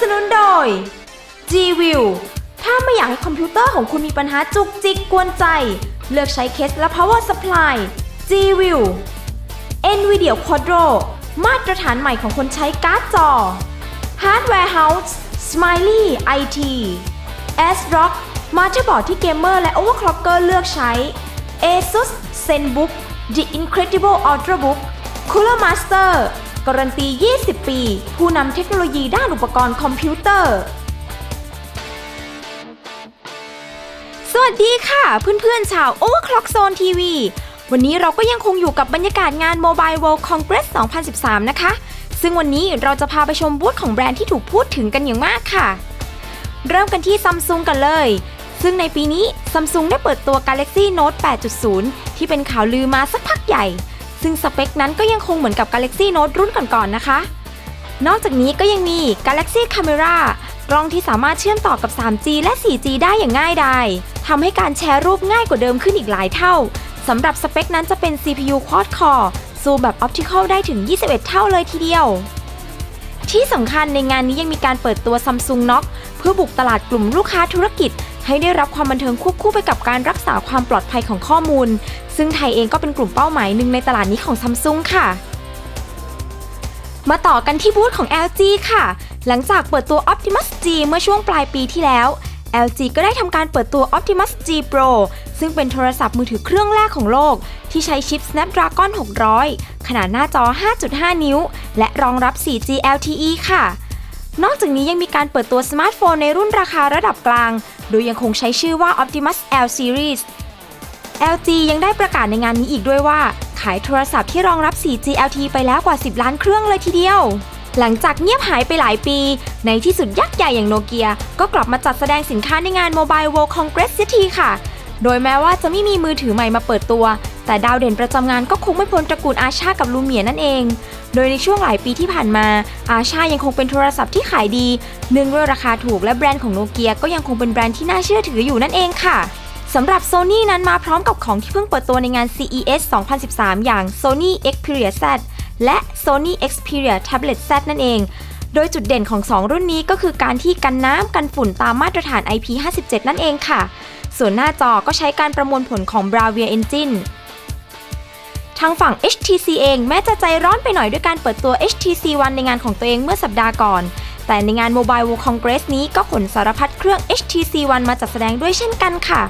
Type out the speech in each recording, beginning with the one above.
สนุนโดย G-View ถ้าไม่อยากให้คอมพิวเตอร์ของคุณมีปัญหาจุกจิกกวนใจ เลือกใช้เคสและ power supply G-View NVIDIA Quadro มาตรฐานใหม่ของคนใช้การ์ดจอ Hardware House Smiley IT ASRock มาเตอร์บอร์ดที่เกมเมอร์และ overclocker เลือกใช้ ASUS ZenBook The Incredible Ultrabook Cooler Master การันตี 20 ปี ผู้นำเทคโนโลยีด้านอุปกรณ์คอมพิวเตอร์ สวัสดีค่ะ เพื่อนๆ ชาว Overclock Zone TV วันนี้เราก็ยังคงอยู่กับบรรยากาศงาน Mobile World Congress 2013 นะคะ ซึ่งวันนี้เราจะพาไปชมบูธของแบรนด์ที่ถูกพูดถึงกันอย่างมากค่ะ เริ่มกันที่ Samsung กันเลย ซึ่งในปีนี้ Samsung ได้เปิดตัว Galaxy Note 8.0 ที่เป็นข่าวลือมาสักพักใหญ่ ซึ่งสเปคนั้นก็ยังคงเหมือนกับ Galaxy Note รุ่นก่อนๆนะคะ นอกจากนี้ก็ยังมี Galaxy Camera กล้องที่สามารถเชื่อมต่อกับ 3G และ 4G ได้อย่างง่ายดายทำให้การแชร์รูปง่ายกว่าเดิมขึ้นอีกหลายเท่าสำหรับสเปคนั้นจะเป็น CPU Quad Core ซูมแบบ Optical ได้ถึง 21 เท่าเลยทีเดียว ที่สำคัญในงานนี้ยังมีการเปิดตัว Samsung Knock เพื่อบุกตลาดกลุ่มลูกค้าธุรกิจ ให้ได้รับความบันเทิงควบคู่ไปกับการรักษาความปลอดภัยของข้อมูล ซึ่งไทยเองก็เป็นกลุ่มเป้าหมายหนึ่งในตลาดนี้ของ Samsung ค่ะ มาต่อกันที่บูธของ LG ค่ะ หลังจากเปิดตัว Optimus G เมื่อช่วงปลายปีที่แล้ว LG ก็ได้ทำการเปิดตัว Optimus G Pro ซึ่งเป็นโทรศัพท์มือถือเครื่องแรกของโลก ที่ใช้ชิป Snapdragon 600 ขนาดหน้าจอ 5.5 นิ้ว และรองรับ 4G LTE ค่ะ นอกจากนี้ยังมีการเปิดตัวสมาร์ทโฟนในรุ่นราคาระดับกลาง โดยยังคงใช้ชื่อว่า Optimus L Series LG ยังได้ประกาศในงานนี้อีกด้วยว่า ขายโทรศัพท์ที่รองรับ 4G LTE ไปแล้วกว่า 10 ล้านเครื่องเลยทีเดียว หลังจากเงียบหายไปหลายปี ในที่สุดยักษ์ใหญ่อย่างโนเกีย ก็กลับมาจัดแสดงสินค้าในงาน Mobile World Congress เสียทีค่ะ โดยแม้ว่าจะไม่มีมือถือใหม่มาเปิดตัว แต่ดาวเด่นประจำงานก็คงไม่พ้นตระกูลอาชากับลูเมียนั่นเอง โดยในช่วงหลายปีที่ผ่านมา อาชายังคงเป็นโทรศัพท์ที่ขายดีเนื่องด้วยราคาถูกและแบรนด์ของโนเกียก็ยังคงเป็นแบรนด์ที่น่าเชื่อถืออยู่นั่นเองค่ะสำหรับ Sony นั้นมาพร้อมกับของที่เพิ่งเปิดตัวในงาน CES 2013 อย่าง Sony Xperia Z และ Sony Xperia Tablet Z นั่นเอง โดยจุดเด่นของ 2 รุ่นนี้ก็คือการที่กันน้ำกันฝุ่นตามมาตรฐาน IP57 นั่นเองค่ะ ส่วนหน้าจอก็ใช้การประมวลผลของ Bravia Engine ทางฝั่ง HTC เองแม้จะใจร้อนไปหน่อยด้วยการเปิดตัว HTC One ในงานของตัวเองเมื่อสัปดาห์ก่อน แต่ในงาน Mobile World Congress นี้ก็ขนสารพัดเครื่อง HTC One มาจัดแสดงด้วยเช่นกันค่ะ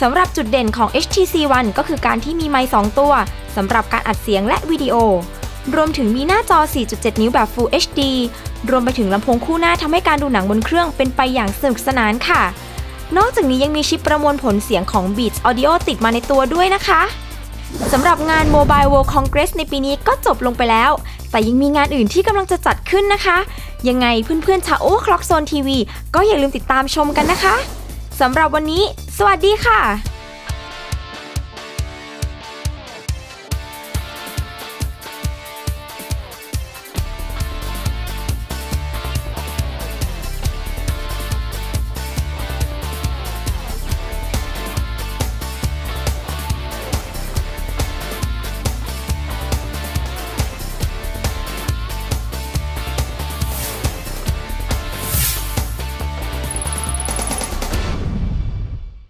สำหรับจุดเด่นของ HTC One ก็คือการที่มีไมค์2ตัวสำหรับการอัดเสียงและวิดีโอ รวมถึงมีหน้าจอ 4.7 นิ้วแบบ Full HD รวมไปถึงลำโพงคู่หน้าทำให้การดูหนังบนเครื่องเป็นไปอย่างสนุกสนานค่ะ นอกจากนี้ยังมีชิปประมวลผลเสียงของ Beats Audio ติดมาในตัวด้วยนะคะสำหรับงาน Mobile World Congress ในปีนี้ก็จบลงไปแล้ว แต่ยังมีงานอื่นที่กำลังจะจัดขึ้นนะคะ ยังไงเพื่อนๆชาว Overclock Zone TV ก็อย่าลืมติดตามชมกันนะคะสำหรับวันนี้ สวัสดีค่ะ